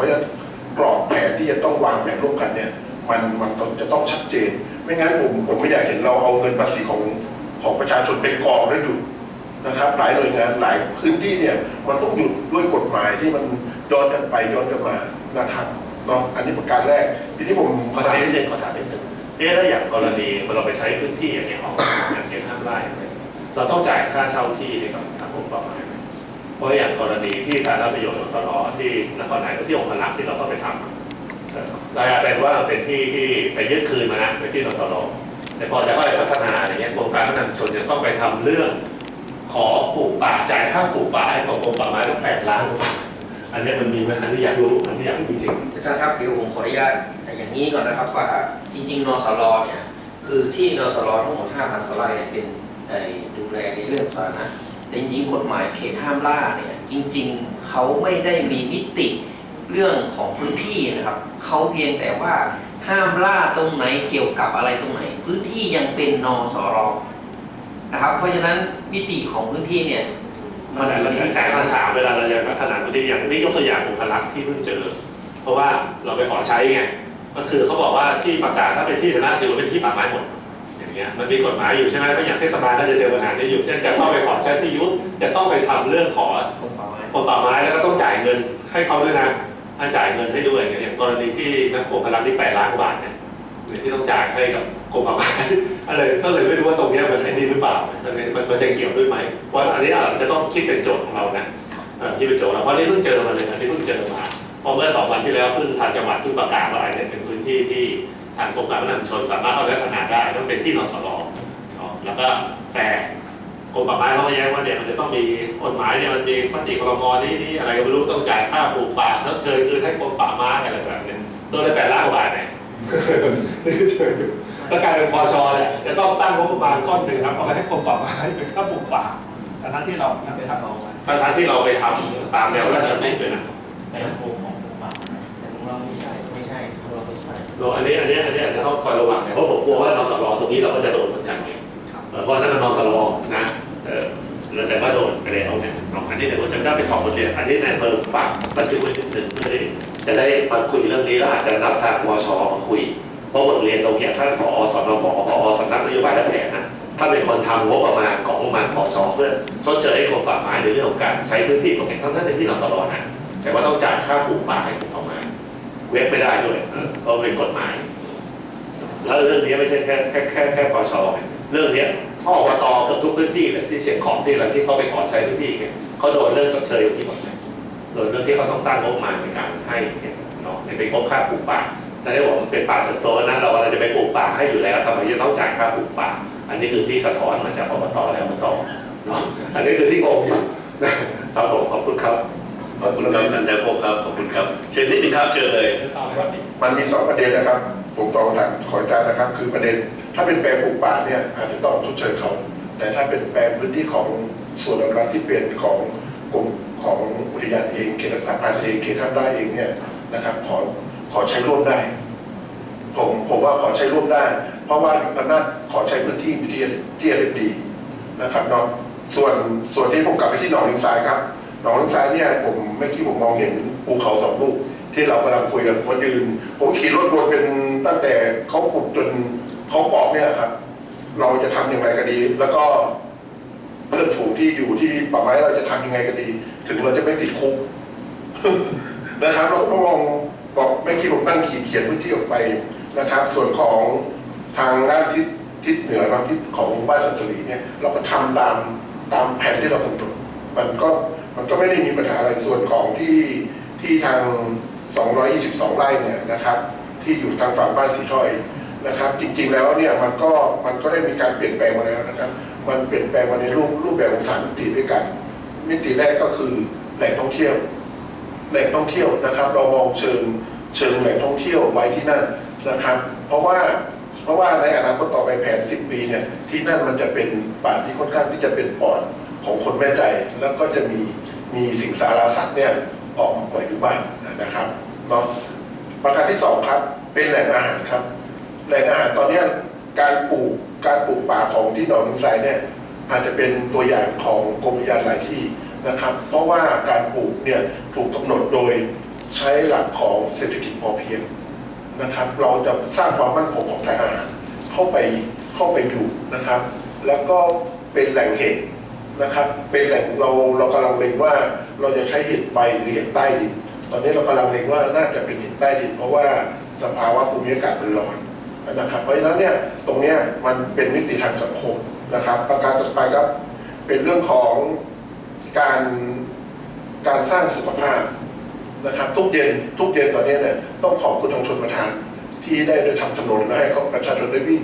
ราะฉะนั้นกรอบแผนที่จะต้องวางแผนร่วมกันเนี่ยมันมันจะต้องชัดเจน ไม่งั้นผมผมไม่อยากเห็นเราเอาเงินภาษีของของประชาชนเป็นกองแล้วหยุดนะครับ หลายหน่วยงานหลายพื้นที่เนี่ยมันต้องหยุดด้วยกฎหมายที่มันย้อนกันไปย้อนกันมานะครับเนาะอันนี้ประการแรก ทีนี้ผมขอถามนิดนึงขอถามนิดนึงเอ๊ะแล้วอย่างกรณีเราไปใช้พื้นที่อย่างเงี้ยของอย่างเขตห้ามไร่เราต้องจ่ายค่าเช่าที่ให้กับทางกรมป่าไม้ เพราะอย่างกรณีที่สาธารณประโยชน์ของสรที่นครนายกที่องคลักษ์ที่เราเข้าไปทำอะเอ่อกายเป็นว่าเป็นที่ที่ไปยึดคืนมานะเป็นที่นสรแต่พอจะเข้าไปพัฒนาอย่างเงี้ยโครงการพัฒนาชุมชนจะต้องไปทำเรื่อง ขอปลูกป่าจ่ายค่าปลูกป่าให้กับกรมป่าไม้ตั้งแปดล้านอันนี้มันมีไหมอันที่อยากรู้อันที่อยากรู้จริงอาจารย์ครับเดี๋ยวผมขออนุญาตอย่างนี้ก่อนนะครับว่าจริงๆนสรเนี่ยคือที่นสรทั้งหมด5,000กว่าไร่เนี่เป็นดูแลในเรื่องสาธารณะ แต่จริงๆกฎหมายเขตห้ามล่าเนี่ยจริง ๆเขาไม่ได้มีมิติเรื่องของพื้นที่นะครับเขาเพียงแต่ว่าห้ามล่าตรงไหนเกี่ยวกับอะไรตรงไหน พื้นที่ยังเป็นนสรนะครับ เพราะฉะนั้นมิติของพื้นที่เนี่ยมันแต่ละแสงคำถามเวลาเราจะพัฒนาพื้นที่อย่างนี้ยกตัวอย่างองคลักษ์ที่เพิ่งเจอ เพราะว่าเราไปขอใช้ไงก็คือเขาบอกว่าที่ประกาศถ้าเป็นที่สาธารณะถือว่าเป็นที่ป่าไม้หมด อย่างเงี้ยมันมีกฎหมายอยู่ใช่ไหมก็อย่างเทศบาลก็จะเจอปัญหานี้อยู่เช่นจะเข้าไปขอใช้ที่ยุทธจะต้องไปทำเรื่องขอกรมป่าไม้กรมป่าไม้แล้วก็ต้องจ่ายเงินให้เขาด้วยนะถ้าจ่ายเงินให้ด้วยอย่างเงี้ยกรณีที่นักองคลักษ์ที่แปดล้านกว่าบาทเนี่ยหรือที่ต้องจ่ายให้กับกรมป่าไม้อะไรก็เลยไม่รู้ว่าตรงเนี้ยมันไอ้นี่หรือเปล่ามันเป็นมันจะเกี่ยวด้วยไหมว่าอันนี้อาจจะต้องคิดเป็นโจทย์ของเรานะเอ่อที่เป็นโจทย์เราเพราะนี่เพิ่งเจอมาเลยนะที่เพิ่งเจอมาเพอเมื่อสองวันที่แล้วเพิ่งทางจังหวัดเพิ่งประกาศว่าไอ้เนี่ยเป็นพื้นที่ที่ ทางกรมการพัฒนาชุมชนสามารถเข้าไปพัฒนาได้ต้องเป็นที่นสรเนาะแล้วก็แต่กรมป่าไม้เขาก็แย้งว่าเนี่ยมันจะต้องมีกฎหมายเนี่ยมันมีมติครมนี่นี่อะไรก็ไม่รู้ต้องจ่ายค่าปลูกป่าแล้วเชิญคืนให้กรมป่าไม้อะไรแบบนี้ตัวละแปดล้านกว่าบาทเนี่ยนี่เชิญแล้วกลายเป็นพชเนี่ยจะต้องตั้งงบประมาณก้อนหนึ่งครับเอาไปให้กรมป่าไม้เป็นค่าปลูกป่าทั้งที่เราทั้งที่เราไปทำตามแนวราชบัณฑิตด้วยนะ เราไม่ใช่เราอันนี้อันนี้อันนี้อาจจะต้องคอยระวังเนี่ยเพราะผมกลัวว่านสรตรงนี้เราก็จะโดนเหมือนกันไงเออเพราะนั่นมันนสรนะเออแล้วแต่ว่าโดนไปแล้วเนี่ยเอาอันนี้เดี๋ยวผมจะได้ไปถอดบทเรียนอันนี้ในอำเภอฝากบันทึกไว้นิดหนึ่งเพื่อที่จะได้มาคุยเรื่องนี้แล้วอาจจะรับทางวชมาคุยเพราะบทเรียนตรงเนี้ยท่านผอสนบผอสำนักนโยบายและแผนนะถ้าเป็นคนทำงบประมาณของงบประมาณปชเพื่อชดเชยให้กรมป่าไม้ในเรื่องของการใช้พื้นที่ตรงนี้ทั้งนั้นเป็นที่นสรนะแต่ว่าต้องจ่ายค่าปลูกป่าให้กรมป่าไม้ เว็บไม่ได้ด้วยเออเพราะเป็นกฎหมาย แล้วเรื่องนี้ไม่ใช่แค่แค่แค่แค่ปชไงเรื่องนี้ยท่ออบตกือบทุกพื้นที่เลยที่เชียงของที่อะไรที่เขาไปขอใช้พื้นที่ไงเขาโดนเรื่องชดเชยอยู่ที่หมดเลยโดนเรื่องที่เขาต้องตั้งงบมาในการให้เนี่ยเนาะในเป็นงบค่าปลูกป่าแต่ได้บอกมันเป็นป่าสันโซนนะเราเราจะไปปลูกป่าให้อยู่แล้วทำไมจะต้องจ่ายค่าปลูกป่า อันนี้คือที่สะท้อนมาจากอบตแล้วอบตเนาะอันนี้คือที่งงอยู่นะครับผมขอบคุณครับ ขอบคุณครับสัญญาโคครับ ขอบคุณครับ เชิญนิดนึงครับ เชิญเลย มันมีสองประเด็นนะครับ ผมตอบคำถามขออาจารย์นะครับ คือประเด็น ถ้าเป็นแปลงปลูกป่าเนี่ยอาจจะต้องชดเชยเขา แต่ถ้าเป็นแปลงพื้นที่ของส่วนอนุรักษ์ที่เป็นของกรมของอุทยานเองเขตรักษาพันธุ์เองเขตท่านได้เองเนี่ยนะครับ ขอขอใช้ร่วมได้ ผมผมว่าขอใช้ร่วมได้ เพราะว่าอำนาจขอใช้พื้นที่ที่ที่เอดีนะครับเนาะส่วนส่วนที่ผมกลับไปที่หนองลิงทรายครับ หนองลิงทรายเนี่ยผมเมื่อกี้ผมมองเห็นภูเขาสองลูกที่เรากำลังคุยกันวันยืนผมขี่รถวนเป็นตั้งแต่เขาขุดจนเขาปอกเนี่ยครับ เราจะทำยังไงกันดี แล้วก็เพื่อนฝูงที่อยู่ที่ป่าไม้เราจะทำยังไงกันดี ถึงเราจะไม่ติดคุกนะครับ เราก็มองบอกเมื่อกี้ผมนั่งขีดเขียนพื้นที่ออกไปนะครับ ส่วนของทางด้านทิศทิศเหนือนะทิศของบ้านสันสลีเนี่ย เราก็ทำตามตามแผนที่เรากำหนดมันก็ มันก็ไม่ได้มีปัญหาอะไรส่วนของที่ที่ทาง 222 ไร่เนี่ยนะครับ ที่อยู่ทางฝั่งบ้านสีถอยนะครับ จริงๆแล้วเนี่ยมันก็มันก็ได้มีการเปลี่ยนแปลงมาแล้วนะครับ มันเปลี่ยนแปลงมาในรูปรูปแบบของสามมิติด้วยกัน มิติแรกก็คือแหล่งท่องเที่ยว แหล่งท่องเที่ยวนะครับ เรามองเชิงเชิงแหล่งท่องเที่ยวไว้ที่นั่นนะครับ เพราะว่าเพราะว่าในอนาคตต่อไปแผน 10 ปีเนี่ยที่นั่นมันจะเป็นป่าที่ค่อนข้างที่จะเป็นปอดของคนแม่ใจแล้วก็จะมี มีสิ่งสารสัตว์เนี่ยออกมาปล่อยอยู่บ้างนะครับเนาะประการที่สองครับเป็นแหล่งอาหารครับ แหล่งอาหารตอนนี้การปลูกการปลูกป่าของที่หนองนิงไซเนี่ยอาจจะเป็นตัวอย่างของกรมยานหลายที่นะครับ เพราะว่าการปลูกเนี่ยถูกกำหนดโดยใช้หลักของเศรษฐกิจพอเพียงนะครับ เราจะสร้างความมั่นคงของทหารเข้าไปเข้าไปอยู่นะครับ แล้วก็เป็นแหล่งเห็ด นะครับ เป็นแหล่งเราเรากำลังเล็งว่าเราจะใช้เห็ดใบหรือเห็ดใต้ดิน ตอนนี้เรากำลังเล็งว่าน่าจะเป็นเห็ดใต้ดิน เพราะว่าสภาวะภูมิอากาศมันร้อนนะครับ เพราะฉะนั้นเนี่ยตรงเนี้ยมันเป็นมิติทางสังคมนะครับ ประการต่อไปครับเป็นเรื่องของการการสร้างสุขภาพนะครับ ทุกเย็นทุกเย็นตอนนี้เนี่ยต้องขอบคุณทางชนประทานที่ได้ได้ทำถนนและให้เขาประชาชนได้วิ่ง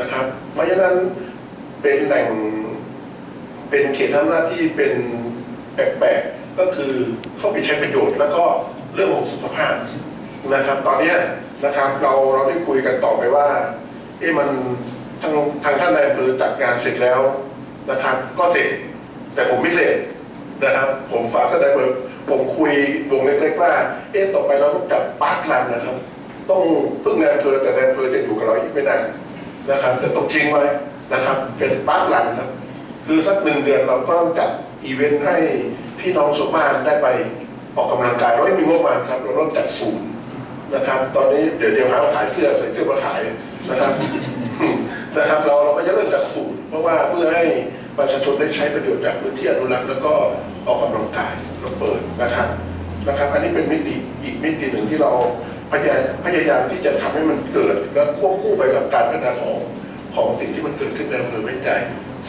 นะครับ เพราะฉะนั้นเป็นแหล่ง เป็นเขตอำนาจที่เป็นแปลกๆก็คือเข้าไปใช้ประโยชน์ แล้วก็เรื่องของสุขภาพนะครับ ตอนนี้นะครับเราเราได้คุยกันต่อไปว่าเอ๊ะมันทางทางท่านนายอำเภอจัดงานเสร็จแล้วนะครับ ก็เสร็จแต่ผมไม่เสร็จนะครับ ผมฝากท่านนายอำเภอผมคุยวงเล็กๆว่า เอ๊ะต่อไปเราต้องจัดปาร์คลันนะครับ ต้องพึ่งนายอำเภอแต่นายอำเภอจะอยู่กับเราอีกไม่นานนะครับ แต่ต้องทิ้งไว้นะครับ เป็นปาร์คลันครับ คือสักหนึ่งเดือนเราก็จัดอีเวนต์ให้พี่น้องชาวบ้านได้ไปออกกำลังกายเราไม่มีงบประมาณครับ เราเริ่มจากศูนย์นะครับ ตอนนี้เดี๋ยวเดี๋ยวหาว่าขายเสื้อใส่เสื้อมาขายนะครับนะครับ เราเราก็จะเริ่มจากศูนย์เพราะว่าเพื่อให้ประชาชนได้ใช้ประโยชน์จากพื้นที่อนุรักษ์แล้วก็ออกกำลังกายเราเปิดนะครับนะครับ อันนี้เป็นมิติอีกมิติหนึ่งที่เราพยายามพยายามที่จะทำให้มันเกิด และควบคู่ไปกับการพัฒนาของของสิ่งที่มันเกิดขึ้นในอำเภอเว้นใจ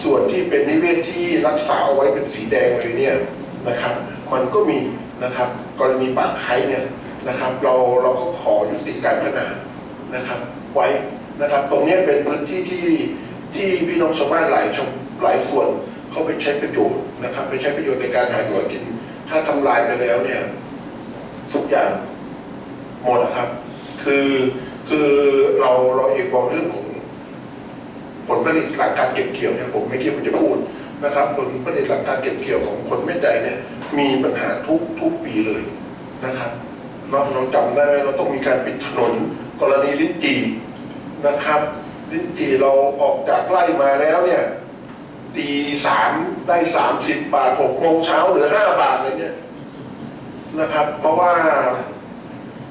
ส่วนที่เป็นนิเวศที่รักษาเอาไว้เป็นสีแดงเลยเนี่ยนะครับมันก็มีนะครับกรณีป่าไคร้เนี่ยนะครับเราเราก็ขอยุติการพัฒนานะครับไว้นะครับตรงนี้เป็นพื้นที่ที่ที่พี่น้องชาวบ้านหลายชาวหลายส่วนเขาไปใช้ประโยชน์นะครับไปใช้ประโยชน์ในการหาอยู่กิน ถ้าทำลายไปแล้วเนี่ยทุกอย่างหมดนะครับ คือคือเราเราเองมองเรื่องของ ผลผลิตหลังการเก็บเกี่ยวเนี่ยผมไม่คิดว่าจะพูดนะครับผลผลิตหลังการเก็บเกี่ยวของคนไม่ใจเนี่ยมีปัญหาทุกทุกปีเลยนะครับเราเราจำได้ไหมเราต้องมีการปิดถนนกรณีลิ้นจีนะครับ ลิ้นจีเราออกจากไล่มาแล้วเนี่ยตีสามได้สามสิบบาทหกโมงเช้าหลือห้าบาทเลยเนี่ยนะครับ เพราะว่า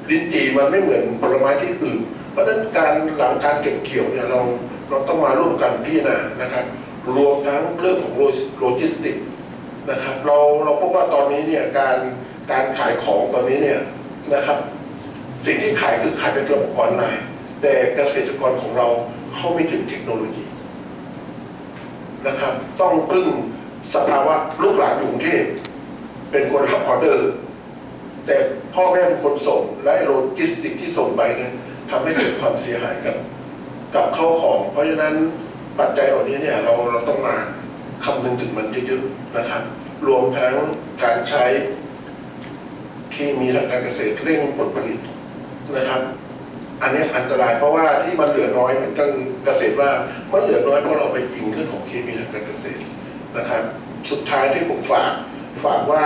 ลิ้นจี่มันไม่เหมือนผลไม้ที่อื่น เพราะฉะนั้นการหลังการเก็บเกี่ยวเนี่ยเราเราต้องมาร่วมกันพิจารณานะครับ รวมทั้งเรื่องของโลจิสติกนะครับ เราเราพบว่าตอนนี้เนี่ยการการขายของตอนนี้เนี่ยนะครับ สิ่งที่ขายคือขายเป็นระบบออนไลน์แต่เกษตรกรของเราเข้าไม่ถึงเทคโนโลยีนะครับ ต้องพึ่งสภาวะลูกหลานอยู่กรุงเทพเป็นคนรับออเดอร์ แต่พ่อแม่เป็นคนส่งและโลจิสติกที่ส่งไปเนี่ยทำให้เกิดความเสียหายกับกับเข้าของ เพราะฉะนั้นปัจจัยเหล่านี้เนี่ยเราเราต้องมาคำนึงถึงมันเยอะๆนะครับ รวมทั้งการใช้เคมีทางการเกษตรเร่งผลผลิตนะครับ อันนี้อันตรายเพราะว่าที่มันเหลือน้อยเหมือนกันเกษตรว่ามันเหลือน้อยเพราะเราไปยิงเรื่องของเคมีทางการเกษตรนะครับ สุดท้ายที่ผมฝากฝากว่า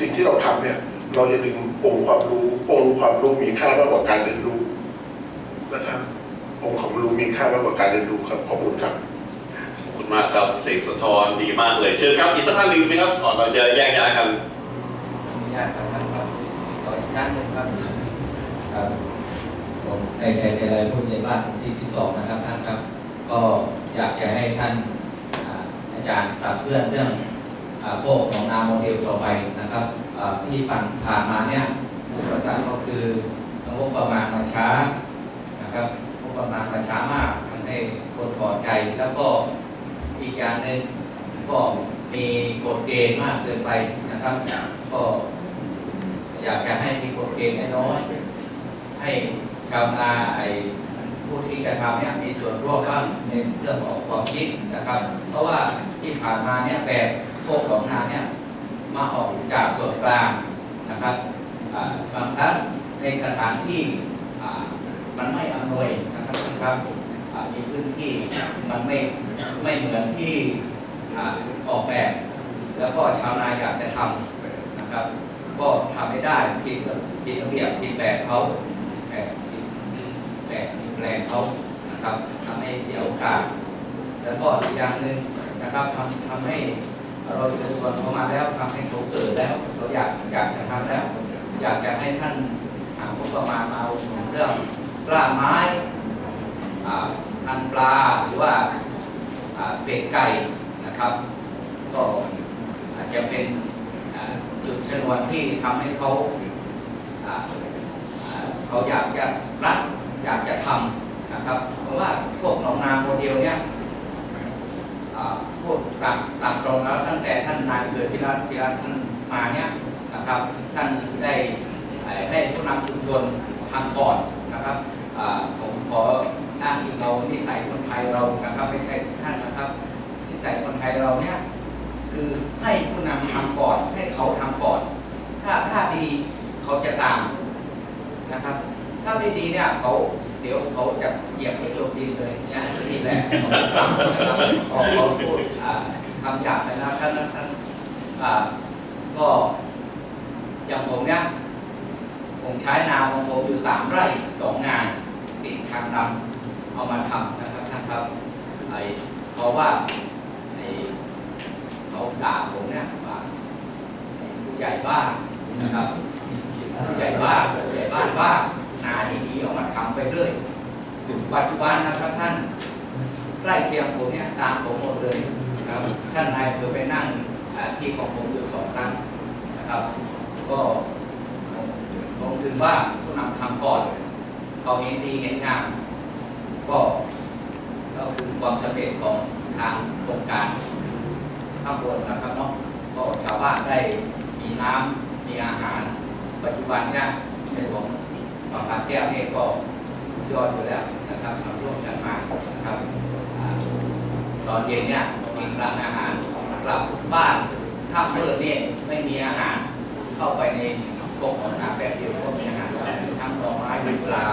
สิ่งที่เราทำเนี่ย เราจะดึงองค์ความรู้องค์ความรู้มีค่ามากกว่าการเรียนรู้นะครับองค์ความรู้มีค่ามากกว่าการเรียนรู้ครับขอบคุณครับขอบคุณมากครับเสกสะทอนดีมากเลยเชิญครับอีกสักท่านหนึ่งไหมครับก่อนเราจะแยกย้ายกันอนุญาตครับท่านครับขออีกท่านหนึ่งครับครับผมนายชัยเจริญผู้ใหญ่บ้านหมู่ที่ 12 นะครับท่านครับ ก็อยากจะให้ท่านอ่าอาจารย์ตับเพื่อนเรื่องอ่าพวกของนาโมเดลต่อไปนะครับอ่า ที่ผ่านานมาเนี่ยอุปสรรคก็คืองบประมาณมาช้านะครับงบประมาณมาช้ามากทำให้คนพอใจแล้วก็อีกอย่างหนึ่งก็มีกฎเกณฑ์มากเกินไปนะครับ ก็อยากจะให้มีกฎเกณฑ์น้อยให้ชาวนาไอ้ผู้ที่จะทำเนี่ยมีส่วนร่วมบ้างในเรื่องของความคิดนะครับ เพราะว่าที่ผ่านมาเนี่ยแบบพวกของนาเนี่ย มาออกจากส่วนกลางนะครับบางครั้งในสถานที่มันไม่อำนวยนะครับท่านครับมีพื้นที่มันไม่ไม่เหมือนที่ออกแบบ แล้วก็ชาวนาอยากจะทำนะครับ ก็ทำไม่ได้ผิดผิดระเบียบผิดแบบเขาแบบผิดแบบแปลงเขานะครับทำให้เสียโอกาสแล้วก็อีกอย่างหนึ่งนะครับทำทำให้ เราเชิญชวนเขามาแล้วทำให้เขาเกิดแล้วเขาอยากอยากจะทำแล้ว อยากจะให้ท่านหางบประมาณมาอุดหนุนเรื่องกล้าไม้อ่าพันปลาหรือว่าเป็ดไก่นะครับ ก็อาจจะเป็นจุดชนวนที่ทำให้เขาเขาอยากจะรักอยากจะทำนะครับ เพราะว่าพวกหนองนาโมเดลเนี่ย อ่าพูดตามตามตรงแล้วตั้งแต่ท่านนายเกิดที่รัฐที่รัฐท่านมาเนี่ยนะครับท่านได้ให้ผู้นำชุมชนทำก่อนนะครับผมขออ้างอิงเรานิสัยคนไทยเรานะครับไม่ใช่ท่านนะครับนิสัยคนไทยเราเนี่ยคือให้ผู้นำทำก่อนให้เขาทำก่อน ถ้าถ้าดีเขาจะตามนะครับ ถ้าไม่ดีเนี่ยเขาเดี๋ยวเขาจะเหยียบให้โยกดีเลยนะนี่แหละเขาไม่ฟังนะครับออกเขาพูดคำหยาบนะท่านท่านอ่าก็อย่างผมเนี่ยผมใช้นาของผมอยู่สามไร่สองงานติดทางดำเอามาทำนะครับท่านครับไอ้เพราะว่าไอ้เขาด่าผมเนี่ยว่าผู้ใหญ่บ้านนะครับผู้ใหญ่บ้านผู้ใหญ่บ้านว่านาดีๆเอามาทำไปเรื่อยปัจจุบันนะครับท่านใกล้เคียงผมเนี่ยตามผมหมดเลยนะครับท่านนายอำเภอไปนั่งที่ของผมอยู่สองครั้งนะครับ ก็ผมผมถึงว่าผู้นำทำก่อนเขาเห็นดีเห็นงามก็ก็คือความสำเร็จของทางโครงการคือข้างบนนะครับเนาะก็ชาวบ้านได้มีน้ำมีอาหาร ปัจจุบันเนี่ยในหลวง บางพาแก้วนี่ก็ยอดอยู่แล้วนะครับทำร่วมกันมานะครับตอนเย็นเนี่ยมีร้านอาหารกลับบ้านข้ามเมื่อนี่ยไม่มีอาหารเข้าไปในกรงของน้ำแบบเดียวก็มีอาหารแล้วมีทั้งดอกไม้มีปลา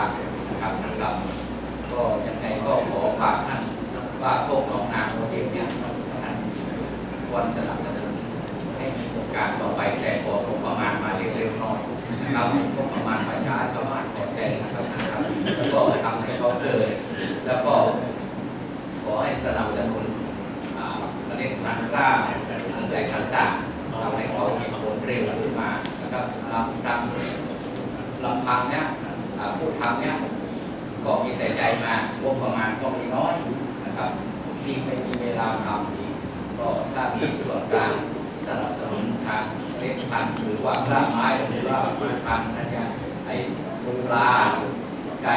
นะครับท่านครับก็ยังไงก็ขอฝากท่านว่าพวกหนองนาโมเดลเนี่ยท่านควรสนับสนุนให้มีโครงการต่อไปแต่ขอประมาณมาเร็วๆหน่อย นะครับงบประมาณประชาชาวบ้านขอใจนะครับท่านครับ แล้วก็ทำให้เขาเกิด แล้วก็ขอให้สนับสนุนอ่าเมล็ดพันธุ์กล้าอะไรต่างๆทำให้เขามีผลเร็วขึ้นมานะครับลำดังลำพังเนี่ยผู้ทำเนี่ยก็มีแต่ใจมางบประมาณก็มีน้อยนะครับที่ไม่มีเวลาทำนี่ก็ถ้ามีส่วนกลางสนับสนุนทาง ล็กพันธุ์หรือว่ากล้าไม้หรือว่าไม้พันธุ์นะจ๊ะไอ้ปลาไก่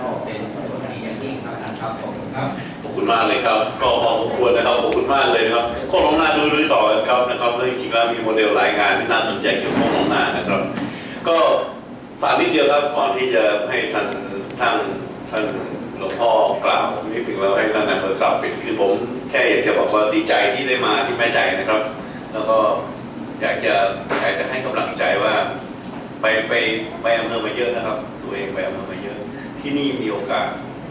ก็เป็นส่วนดีอย่างยิ่งครับท่านครับผมครับขอบคุณมากเลยครับ ก็พอสมควรนะครับขอบคุณมากเลยครับข้อน้องนาดูรื้อต่อกันครับนะครับแล้วจริงๆแล้วมีโมเดลรายงานที่น่าสนใจเกี่ยวกับข้อน้องนานะครับ ก็ฝากนิดเดียวครับก่อนที่จะให้ท่านท่านท่านหลวงพ่อกล่าวนิดถึงแล้วให้ท่านนายอำเภอกล่าวเปิดคือผมแค่อยากจะบอกว่าดีใจที่ได้มาที่แม่ใจนะครับ แล้วก็ อยากจะอยากจะให้กำลังใจว่า ไปไปไปอำเภอมาเยอะนะครับ ตัวเองไปอำเภอมาเยอะ ที่นี่มีโอกาส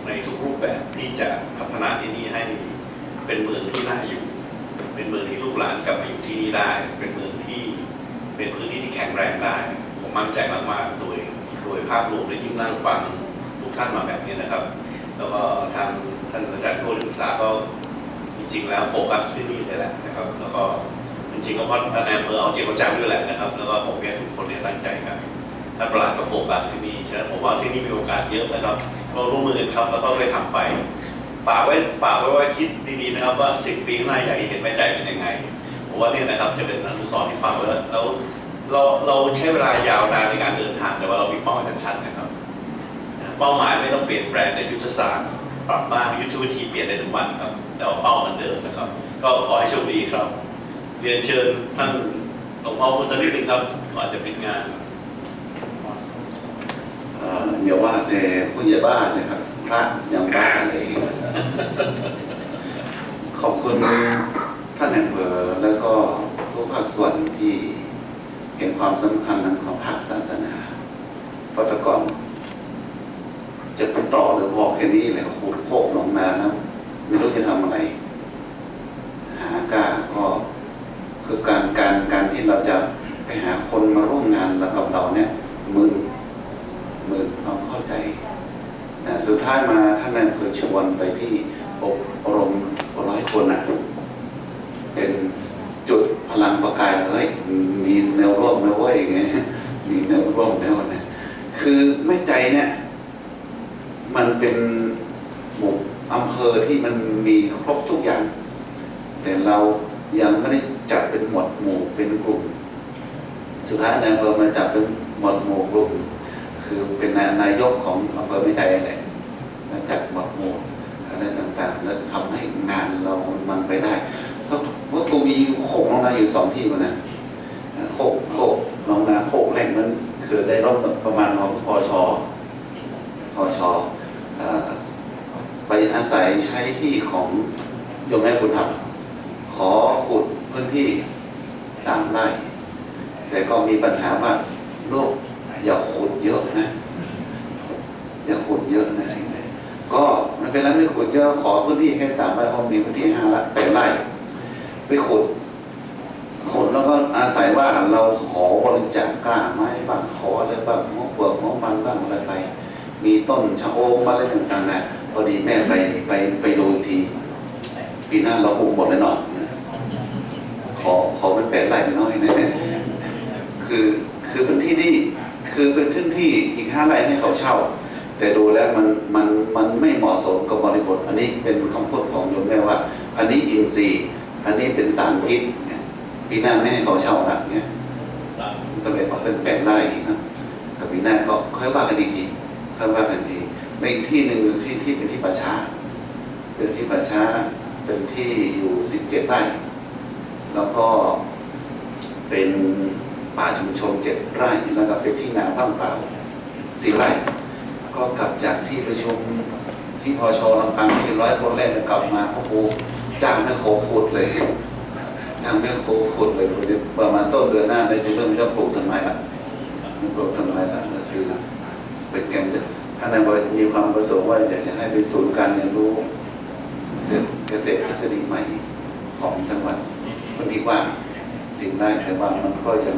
ในทุกรูปแบบที่จะพัฒนาที่นี่ให้เป็นเมืองที่น่าอยู่ เป็นเมืองที่ลูกหลานกลับมาอยู่ที่นี่ได้ เป็นเมืองที่เป็นพื้นที่ที่แข็งแรงได้ ผมมั่นใจมากๆโดยโดยภาพรวมและยิ่งนั่งฟังทุกท่านมาแบบนี้นะครับ แล้วก็ทางท่านอาจารย์โกศึกษาก็จริงๆแล้วโฟกัสที่นี่เลยแหละนะครับ แล้วก็ จริงๆก็เพราะท่านนายอำเภอเอาจริงเอาจังด้วยแหละนะครับ แล้วก็ผมเห็นทุกคนเนี่ยตั้งใจกันท่านประหลัดก็โฟกัสที่นี่ฉะนั้นผมว่าที่นี่มีโอกาสเยอะนะครับก็ร่วมมือกันครับแล้วก็ไปทำไปฝากไว้ฝากไว้ว่าคิดดีๆนะครับว่าสิบปีข้างหน้าอยากให้เห็นแม่ใจเป็นยังไงผมว่าเนี่ยนะครับจะเป็นอนุสรณ์ที่ฝากไว้แล้วแล้วเราเราใช้เวลายาวนานในการเดินทางแต่ว่าเรามีเป้าหมายชัดๆนะครับ เป้าหมายไม่ต้องเปลี่ยนแปลงในยุทธศาสตร์ปรับบ้างยุทธวิธีเปลี่ยนได้ทุกวันครับ แต่ว่าเป้าเหมือนเดิมนะครับ ก็ขอให้โชคดีครับ เรียนเชิญท่านหลวงพ่อพุทธนิดนึงครับก่อนจะปิดงานเอ่ออย่าว่าแต่ผู้ใหญ่บ้านนะครับพระยังบ้าเลยขอบคุณท่านอำเภอแล้วก็ทุกภาคส่วนที่เห็นความสำคัญของภาคศาสนาเพระแต่ก่อนจะไปต่อหรือพอแค่นี้แหละขูดโคกหนองนานะไม่รู้จะทำอะไร หากล้าก็คือการการการที่ เราจะไปหาคนมาร่วมงานแล้วกับเราเนี่ยมือมื่นความเข้าใจนะสุดท้ายมาท่านนายเภอชวนไปที่อบรมร้อยคนอะเป็นจุดพลังประกายเฮ้ยมีแนวร่วมนะเว้ยอย่างเงี้ยมีแนวนะคือแม่ใจเนี่ยมันเป็นหมู่อำเภอที่มันมีครบทุกอย่าง แต่เรายังไม่ได้ เป็นหมวดหมู่เป็นกลุ่ม สุดท้ายนายอำเภอมาจับเป็นหมวดหมู่กลุ่ม คือเป็นนายกของอำเภอไม่ใจอะไรมาจัดหมวดหมู่อะไรต่างๆแล้วทำให้งานเรามันไปได้เพราะว่ากูมีโขกลงนาอยู่สองที่ก่อนนะโขกโขกลงนาโขกแห่งนั้นคือได้รับประมาณของพอชอพอชออไปอาศัยใช้ที่ของโยมแม่คุณธรรม พื้นที่สามไร่ แต่ก็มีปัญหาว่าโลกอย่าขุดเยอะนะ อย่าขุดเยอะนะก็ไม่เป็นไรไม่ขุดเยอะขอพื้นที่แค่สามไร่เพราะมีพื้นที่ห้าไร่แปดไร่ไปขุดขุดแล้วก็อาศัยว่าเราขอบริจาคกล้าไม้บางขออะไรบางหัวเปลือกหัวมันบ้างอะไรไป มีต้นชะโอมอะไรต่างๆนะพอดีแม่ไปไปไปดูอีกทีปีหน้าเราปลูกหมดเลยเนาะขอข นแปดไรน้อยนะคือคือพื้นที่นี่คือเป็นพื้นที่อีกห้าไร่ให้เขาเช่า แต่ดูแล้วมันมันมันไม่เหมาะสมกับบริบท อันนี้เป็นคำพูดของโยมแม่ว่า อันนี้อินทรีย์ อันนี้เป็นสารพิษเนี่ยปีหน้าไม่ให้เขาเช่าละเนี่ยก็เลยเอาเป็นแปลงได้อีกนะกับปีหน้าก็ค่อยว่ากันอีกทีค่อยว่ากันอีกทีในอีกที่หนึ่งที่ที่เป็นที่ประชาเป็นที่ประชาเป็นที่อยู่สิบเจ็ดไร่แล้วก็ เป็นป่าชุมชนเจ็ดไร่แล้วก็เป็นที่นาว่างเปล่าสี่ไร่ก็กลับจากที่ประชุมที่พอชลำปางที่ร้อยคนแรกกลับมาโอ้โหจ้างไม่โคขุดเลยจ้างไม่โคขุดเลยประมาณต้นเดือนหน้าได้จะเริ่มจะปลูกต้นไม้ละปลูกต้นไม้ละก็คือเป็นแกนท่านนายกมีความประสงค์ว่าอยากจะให้เป็นศูนย์การเรียนรู้เกษตรทฤษฎีใหม่ของจังหวัดมันดีกว่า สิ่งได้แต่ว่ามันก็ยัง